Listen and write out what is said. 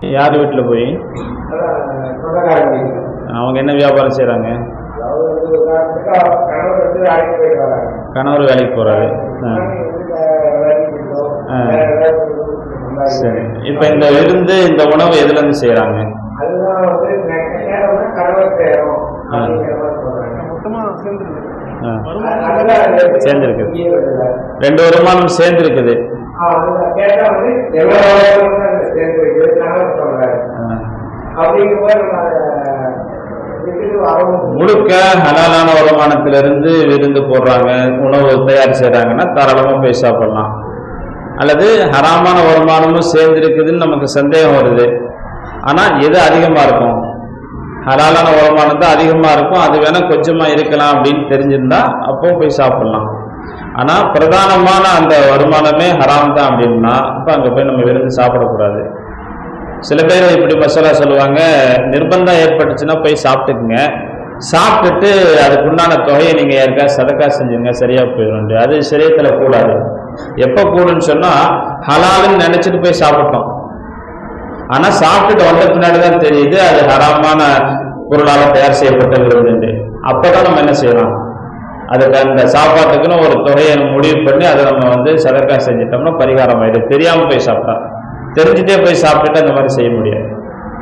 யார் வீட்டில் போய்? அவங்க என்ன வியாபாரம் செய்கிறாங்க கணவர் வேலைக்கு போகிறாரு ஆ. சரி. இப்போ இந்த விருந்து இந்த உணவு எதுலேருந்து செய்கிறாங்க அதுதான் ஆ. சேர்ந்திருக்குது. ரெண்டு வருமானம் சேர்ந்துருக்குது. முழுக்க ஹலாலான வருமானத்திலிருந்து விருந்து போடுறாங்க உணவு தயார் செய்கிறாங்கன்னா தாராளமாக போய் சாப்பிடலாம். அல்லது ஹராமான வருமானமும் சேர்ந்துருக்குதுன்னு நமக்கு சந்தேகம் வருது. ஆனால் எது அதிகமாக இருக்கும்? ஹலாலான வருமானம் தான் அதிகமாக இருக்கும். அது வேணால் கொஞ்சமாக இருக்கலாம் அப்படின்னு தெரிஞ்சிருந்தா அப்போ போய் சாப்பிட்லாம். ஆனால் பிரதானமான அந்த வருமானமே ஹராம் தான் அப்படின்னா அப்போ அங்கே போய் நம்ம விருந்து சாப்பிடக்கூடாது. சில பேர் இப்படி மசாலா சொல்லுவாங்க நிர்பந்தம் ஏற்பட்டுச்சுன்னா போய் சாப்பிட்டுக்குங்க. சாப்பிட்டுட்டு அதுக்குண்டான தொகையை நீங்கள் யாருக்கா சதக்கா செஞ்சுங்க சரியா போயிடும் அது சரியத்தில் கூடாது. எப்போ கூடுன்னு சொன்னால் ஹலாலுன்னு நினச்சிட்டு போய் சாப்பிட்டோம். ஆனால் சாப்பிட்டுட்டு வந்த பின்னாடி தான் தெரியுது அது ஹராமான பொருளால் தயார் செய்யப்பட்ட விருந்துண்டு அப்போ தான் நம்ம என்ன செய்யலாம்? அதுக்கு அந்த சாப்பாட்டுக்குன்னு ஒரு தொகையை முடிவு பண்ணி அதை நம்ம வந்து சதக்கா செஞ்சிட்டோம்னா பரிகாரம் ஆயிடும். தெரியாமல் போய் சாப்பிட்டா. தெரிஞ்சுட்டே போய் சாப்பிட்டுட்டு அந்த மாதிரி செய்ய முடியாது.